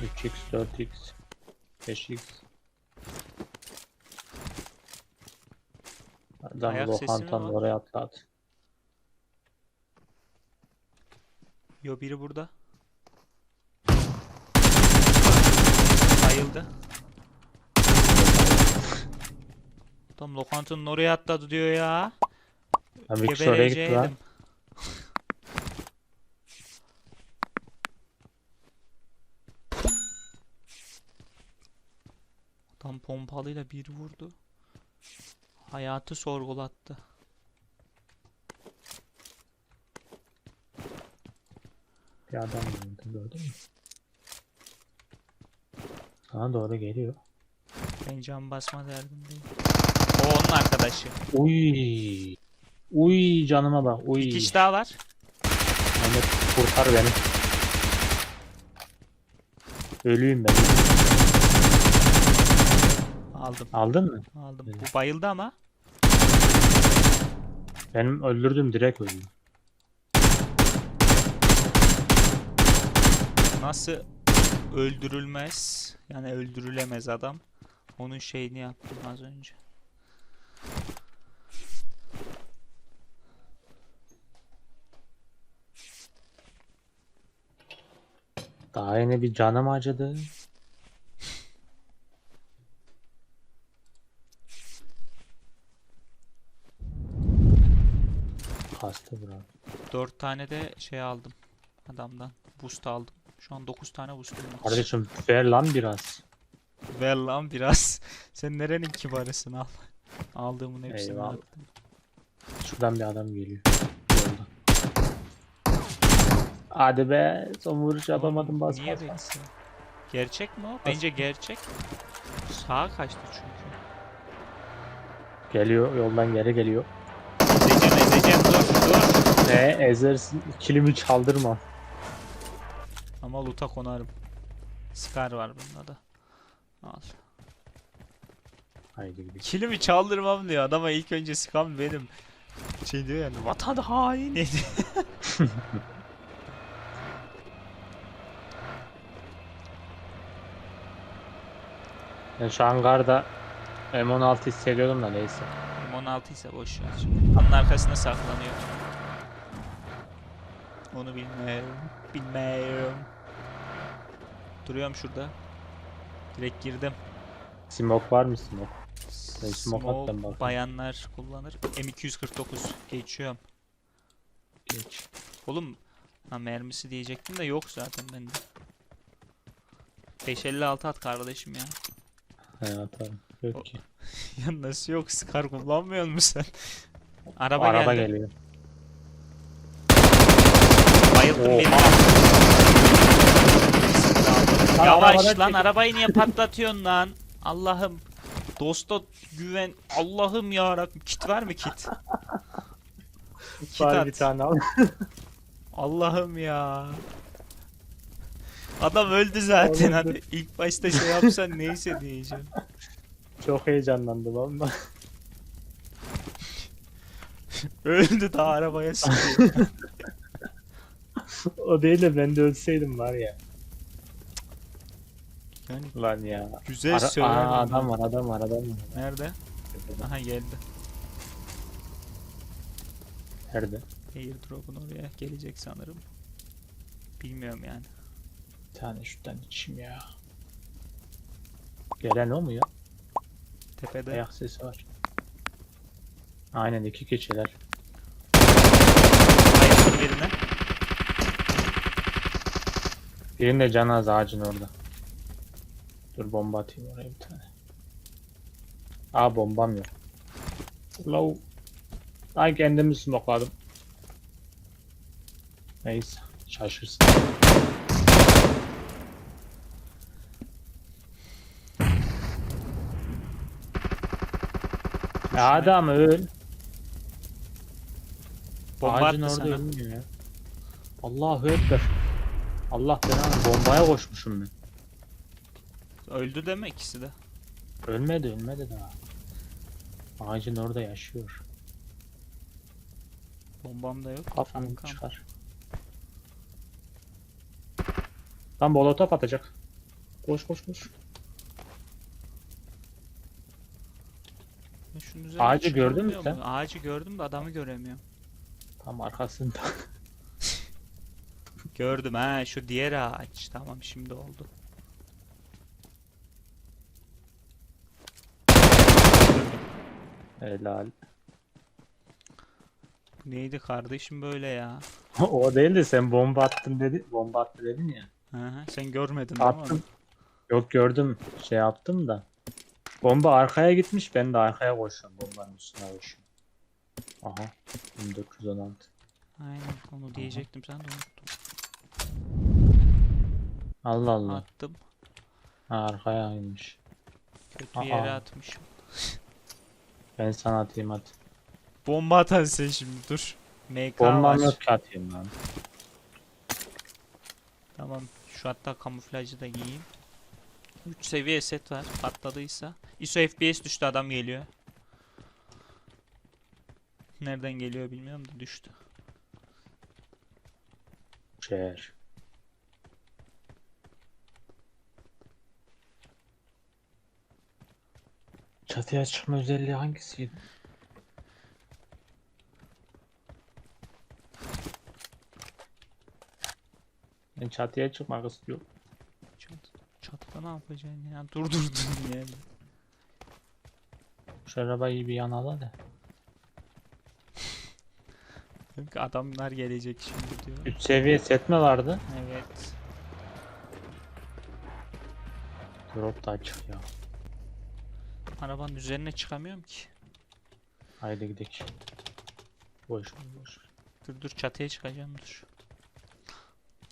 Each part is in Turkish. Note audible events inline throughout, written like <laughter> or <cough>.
3x, 4x, 5x. Adam Ayak sesi mi lokantanın var? oraya atladı. Yo biri burada. Bayıldı. Tam lokantanın oraya atladı diyor ya. Ha, bir kişi oraya gitti lan. Tam pompalıyla bir vurdu. Hayatı sorgulattı. Bir adam yanında gördün mü? Sana doğru geliyor. Ben can basma derdindeyim. O onun arkadaşı. Uy. Uy canıma bak. Uy. Bir kişi daha var. Ahmet kurtar beni. Ölüyüm ben. Aldım. Aldın mı? Aldım. Evet. Bu bayıldı ama. Benim öldürdüm direkt öldüm. Nasıl öldürülmez? Yani öldürülemez adam. Onun şeyini yaptım az önce. Daha yine bir canım acıdı. Kastı bro. 4 tane de şey aldım adamdan. Boost aldım. Şu an 9 tane boostum var. Kardeşim ver lan biraz. Ver lan biraz. <laughs> Sen nerenin kibarısın al. Aldığımın hepsini Eyvallah. attım. Şuradan bir adam geliyor. Yolda. Hadi be son vuruş yapamadım bas Niye bas? Gerçek mi o? Bence gerçek. Sağa kaçtı çünkü. Geliyor yoldan geri geliyor. Ezeceğim ezeceğim dur dur. Ne ezersin kilimi çaldırma. Ama loot'a konarım. Scar var bunda da. Al. Haydi gidelim. Kilimi çaldırmam diyor. Adama ilk önce sıkan benim. Şey diyor yani vatan haini. <laughs> Ben şu an garda M16 hissediyordum da neyse. M16 ise boş ver. Onun arkasında saklanıyor. Onu bilmiyorum. Bilmiyorum. Duruyorum şurada. Direkt girdim. Smoke var mı smoke? Ben smoke attım bakayım. bayanlar kullanır. M249 geçiyorum. Geç. Oğlum ha mermisi diyecektim de yok zaten bende. 556 at kardeşim ya. Hayatım. Yok O- ki. <laughs> ya nasıl yok? Scar kullanmıyor musun sen? Araba, Araba geldi. geliyor. Beni. Yavaş lan arabayı niye <laughs> patlatıyorsun lan? Allah'ım. Dosta güven. Allah'ım ya Kit var mı kit? Kit at. bir tane al. <laughs> Allah'ım ya. Adam öldü zaten. Hadi ilk başta şey yapsan neyse diyeceğim. Çok heyecanlandım ama. <laughs> Öldü daha arabaya sıkıyor. O değil de ben de ölseydim var ya. Yani Lan ya. güzel Ara-. Aa, adam var adam var adam var. Nerede? Aha geldi. Nerede? Airdrop'un oraya gelecek sanırım. Bilmiyorum yani. Bir tane şuradan içeyim ya. Gelen o mu ya? Tepede. Ayak sesi var. Aynen iki keçiler. Birinin de can az ağacın orada. Dur bomba atayım oraya bir tane. Aa bombam yok. Low. Ay kendimi smokladım. Neyse. Şaşırsın. Ya adam öl. Bomba Ağacın orada ölmüyor ya. Allahu Ekber. Allah belanı bombaya koşmuşum ben. Öldü deme ikisi de. Ölmedi ölmedi daha. Ağacın orada yaşıyor. Bombam da yok. Kankam. çıkar. Tam molotof atacak. Koş koş koş. Ben şunun üzerine Ağacı gördün mü sen? muyum? Ağacı gördüm de adamı göremiyorum. Tam arkasında. Gördüm ha şu diğer ağaç. Tamam şimdi oldu. Helal. Neydi kardeşim böyle ya? <laughs> o değil de sen bomba attın dedi. Bomba attı dedin ya. Hı hı, sen görmedin değil mi? Attım. Yok gördüm. Şey yaptım da. Bomba arkaya gitmiş. Ben de arkaya koşuyorum. Bombanın üstüne koşuyorum. Aha. 1916. Aynen onu diyecektim sen de unuttun. Allah Allah. Attım. Ha, arkaya inmiş. Kötü Aa. yere atmışım. <laughs> Ben sana atayım hadi. Bomba atan sen şimdi dur. MK Bombam var. yok ki atayım lan. Tamam. Şu hatta kamuflajı da giyeyim. 3 seviye set var. Patladıysa. ISO FPS düştü adam geliyor. Nereden geliyor bilmiyorum da düştü. Şehir. Çatıya çıkma özelliği hangisiydi? Ben çatıya çıkmak istiyorum. Çat, çatıda ne yapacaksın ya? <laughs> Dur dur dur yani. Şu arabayı bir yanala da. Çünkü adamlar gelecek şimdi diyor. 3 seviye set mi vardı? Evet. Drop da açık ya. Arabanın üzerine çıkamıyorum ki. Haydi gidelim. Boş ver, boş ver. Dur dur çatıya çıkacağım dur.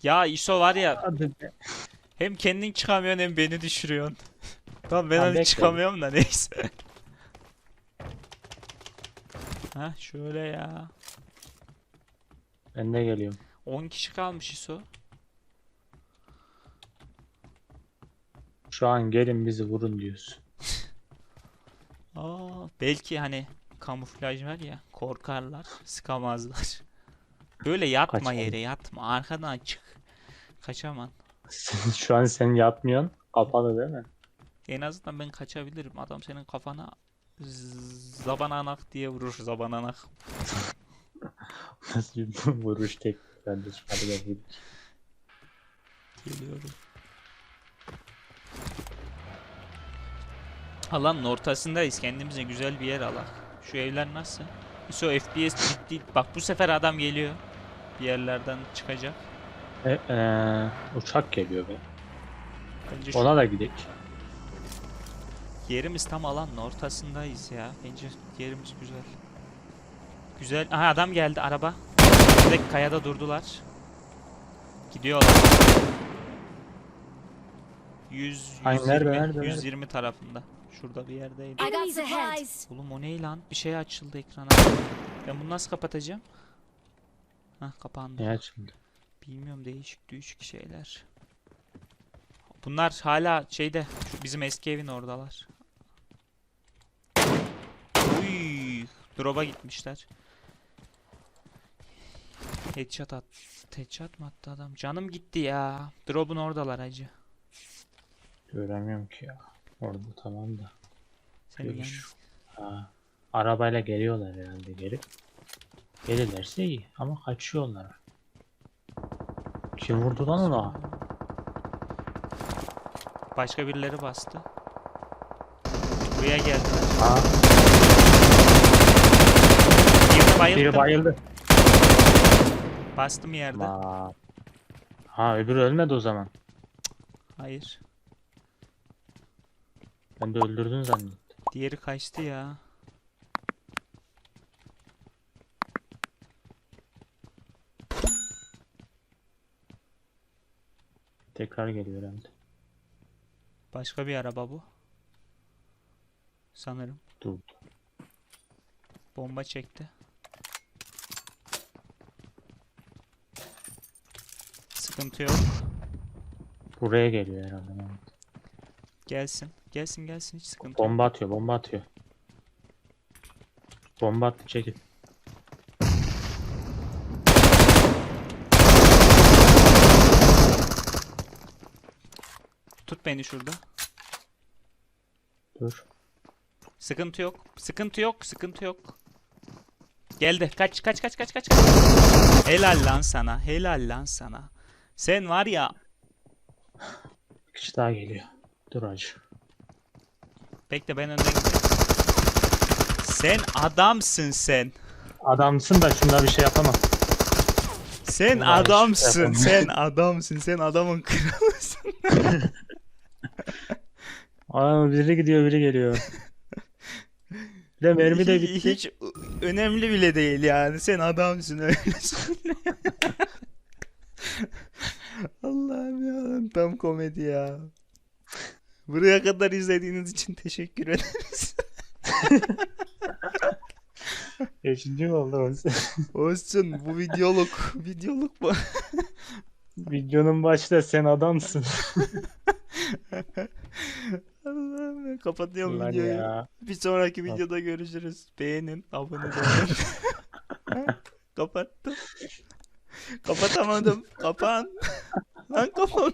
Ya ISO var ya hem kendin çıkamıyorsun hem beni düşürüyorsun. <laughs> Tamam ben hani çıkamıyorum da neyse. <laughs> ha şöyle ya. Ben de geliyorum. 10 kişi kalmış ISO. Şu an gelin bizi vurun diyorsun. Aa, belki hani kamuflaj var ya korkarlar sıkamazlar. Böyle yatma Kaçalım. yere yatma arkadan çık. Kaçamam. Sen- Şu an sen yatmıyorsun. Kapalı değil mi? En azından ben kaçabilirim. Adam senin kafana zabananak diye vurur zabananak. <laughs> Nasıl bir <laughs> vuruş tek. Hadi gel gidelim. Geliyorum. Alanın ortasındayız. Kendimize güzel bir yer alak. Şu evler nasıl? ISO FPS ciddi. Bak bu sefer adam geliyor. Bir yerlerden çıkacak. E, e, uçak geliyor be. Bence şu Ona da gidelim. yerimiz tam alanın ortasındayız ya. Bence yerimiz güzel. Güzel. Aha adam geldi araba. Direkt kayada durdular. Gidiyorlar. 100 Ay, 120, nerede, nerede, nerede? 120 tarafında. Şurada bir yerdeydi. Enemies ahead. Oğlum o ne lan? Bir şey açıldı ekrana. Ben bunu nasıl kapatacağım? Hah kapandı. Ne şimdi? Bilmiyorum değişik değişik şeyler. Bunlar hala şeyde şu bizim eski evin oradalar. Uy, drop'a gitmişler. Headshot at. Headshot mı attı adam? Canım gitti ya. Drop'un oradalar hacı. Göremiyorum ki ya. Orada tamam da. Yan- Görüş. Ha. Arabayla geliyorlar herhalde geri. Gelirlerse iyi ama kaçıyorlar. Kim vurdu lan ona? Başka birileri bastı. Buraya geldiler. Ha, Birini bayılttım. biri bayıldı. Bastım yerde. Ha öbürü ölmedi o zaman. Hayır. Ben de öldürdün zannettim. Diğeri kaçtı ya. Tekrar geliyor herhalde. Başka bir araba bu. Sanırım. Dur. Bomba çekti. Sıkıntı yok. Buraya geliyor herhalde. Gelsin. Gelsin gelsin hiç sıkıntı yok. Bomba atıyor, bomba atıyor. Bomba attı çekil. Tut beni şurada. Dur. Sıkıntı yok. Sıkıntı yok. Sıkıntı yok. Geldi. Kaç kaç kaç kaç kaç. Helal lan sana. Helal lan sana. Sen var ya. Bir kişi daha geliyor. Dur acı. Bekle ben önden gideyim. Sen adamsın sen. Adamsın da şunda bir şey yapamam. Sen Ulan hiç adamsın. yapamam. Sen adamsın. Sen adamın kralısın. <laughs> Aa, biri gidiyor biri geliyor. Bir de mermi de bitti. Hiç önemli bile değil yani. Sen adamsın öyle söyle. <laughs> Allah'ım ya tam komedi ya. Buraya kadar izlediğiniz için teşekkür ederiz. Beşinci mi oldu? Olsun bu videoluk. Videoluk bu. Videonun başta sen adamsın. Allah'ım ya kapatıyorum Lan videoyu. ya. Bir sonraki videoda görüşürüz. Beğenin, abone olun. <laughs> Kapattım. Kapatamadım. Kapan. Lan kapan.